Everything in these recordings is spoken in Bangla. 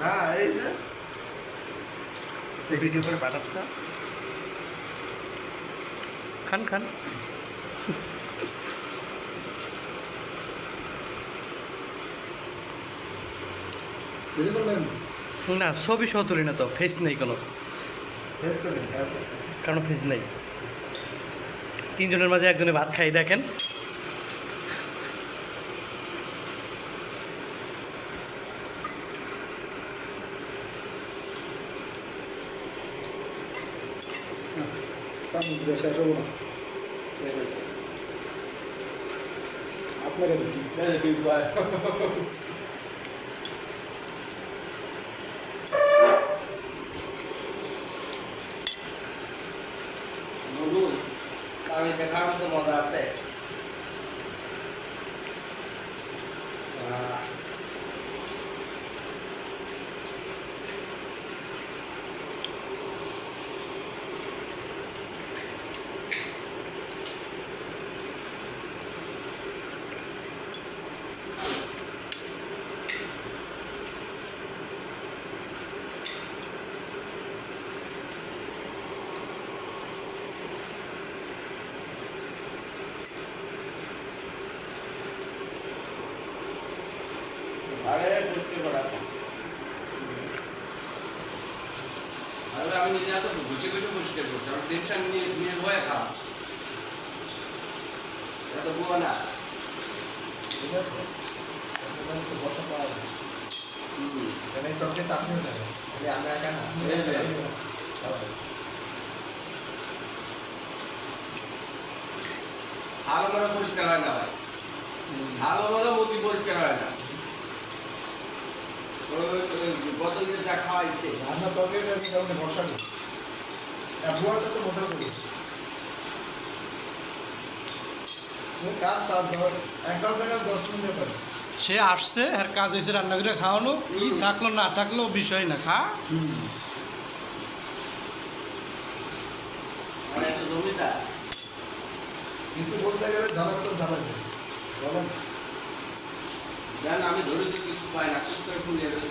না এই যে। ভিডিও করে পাঠাচ্ছে। খান খান। না? ছবি সহ তুলি না তো ফেস নেই কোনো। কারণ ফেস নেই। তিনজনের মাঝে একজনে ভাত খাই দেখেন। সামনে শেষ হব আপনাকে আমি দেখার মতো মজা আছে আমি নিজে এত গুছিয়ে গুছিয়ে পরিষ্কার করছি আমি টেনশন নিয়ে নিয়ে ভয়ে খাওয়া এত বুয়া না। ঠিক আছে। আপনার তো বসা পাওয়া যায় এখানে তবে আপনি যাবেন আমরা একা না এই ভালো পরিষ্কার হয় না ভাই। ভালো মনে মতি পরিষ্কার হয় না। বোতলে যা খাওয়াইছে রান্না তবে কারণে বসা নেই বুয়াটা তো মোটা করি কাজ তার ধর একাল টাকা দশ মিনিট পারে সে আসছে আর কাজ হয়েছে রান্না করে খাওয়ানো। কি থাকল না থাকল বিষয় না খা। জমিটা কিছু বলতে গেলে ঝাড়া তো বলেন আমি ধরেছি কিছু পাই না কিছু করে ফুলিয়ে দেবে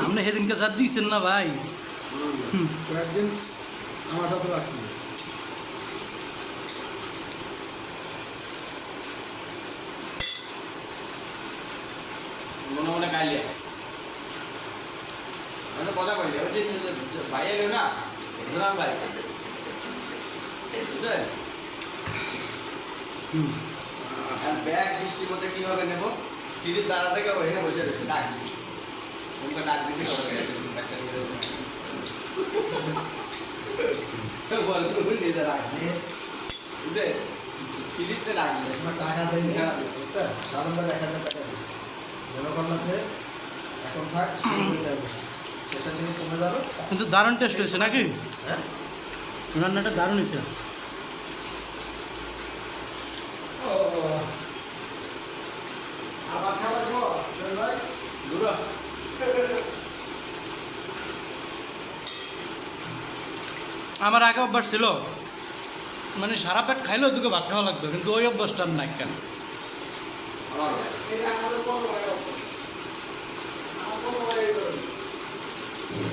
আপনি সেদিনকে যা দিয়েছেন না ভাই কয়েকদিন আমার সাথে রাখছি মনে মনে কাইলে আমি তো কথা কইলে ওই যে যে- যে ভাই এলো না ধরাম ভাই বুঝলেন আর ব্যাগ বৃষ্টির মধ্যে কীভাবে নেব সিঁড়ির দাঁড়া থেকে ওখানে বসে রয়েছে। ডাক তোমাকে ডাক দিতে হবে। ব্যাগটা নিয়ে যাব। তো বল তুমি নিজে রাখ। নিয়ে। বুঝলে সিঁড়িতে ডাক তোমার টাকা দেয়নি বুঝছেন দারুণ দাম এক হাজার টাকা দিচ্ছে। মনে করলাম যে এখন থাক হয়ে যাবে সেখান থেকে কমে যাবে। কিন্তু দারুণ টেস্ট হয়েছে নাকি? হ্যাঁ? রান্নাটা দারুণ হয়েছে। আমার আগে অভ্যাস ছিল মানে সারা পেট খাইলেও দুটো ভাত খাওয়া লাগতো কিন্তু ওই অভ্যাসটা আর নাই কেন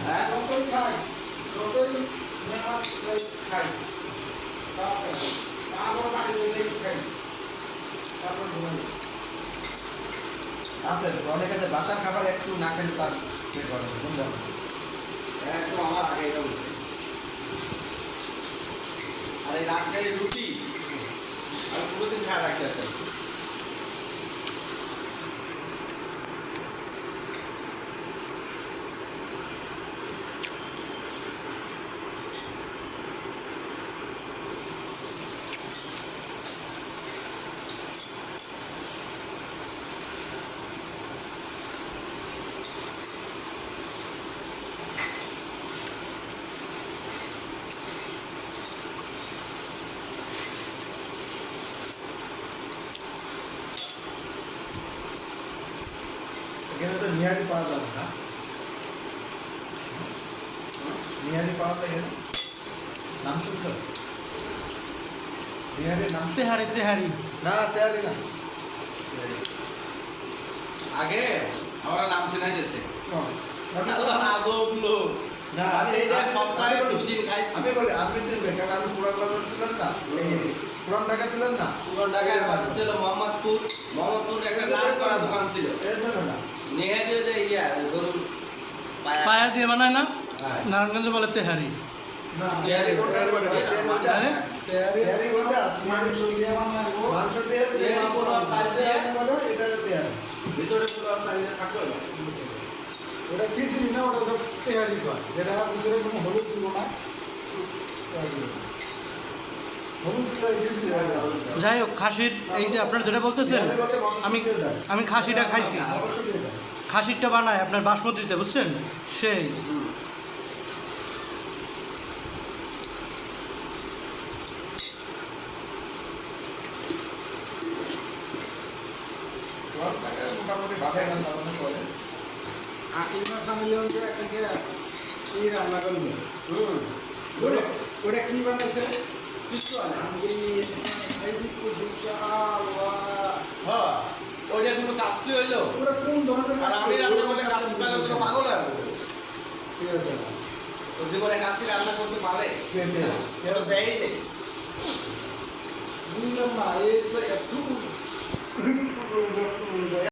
হ্যাঁ আছে অনেক আছে বাসার খাবার একটু না খেলে তার পেট পারছ? একদম আমার আগে এটা আর এই রাতটাই রুটি আর পুরো দিন খায় রাখতে এখানে তো নিহারি পাওয়া যাবে না নিহারি পাওয়া যায় এখানে? নাম শুনছ নিহারির নাম তেহারি তেহারি না তেহারি না আগে আমরা নাম চিনাই দিয়েছে আমি আল্লাহ আদব লোক না, আমি এটা আমি- সপ্তাহে আমি বলি- দুদিন খাইছি আমি বলি আপনি চিনবেন কারণ আমি পুরান বাজার ছিলেন না পুরান ঢাকা ছিলেন না পুরান ঢাকায় ছিল মোহাম্মদপুর মোহাম্মদপুর একটা করা দোকান ছিল না নিয়ে দিয়ে যে পায়া। পায়া দিয়ে বানায় না? হ্যাঁ। নারায়ণগঞ্জে বলে তেহারি। আরে? ওটা থাকল না ওটা খিচুড়ি না ওটা সব তেহারি যেটা ভিতরে কোনো হলুদ দিব না হলুদ দিলে এই খিচুড়ি হয় না। যাই হোক খাসির এই যে আপনার যেটা বলতেছেন আমি আমি খাসিটা খাইছি। খাসিরটা বানায় আপনার বাসমতিতে বুঝছেন? সেই। ওটা কি বানাইছে? কিছু হয় না হ্যাঁ ওইটা কোনো কাচ্ছি হইল। ওটা কোন ধরনের আর আমি রান্না করলে পাগল আর ঠিক আছে। ও জীবনে কাচ্ছি রান্না করতে পারে কে তেহারি এত দেয়ই নেই। বুঝলাম না এই তো এত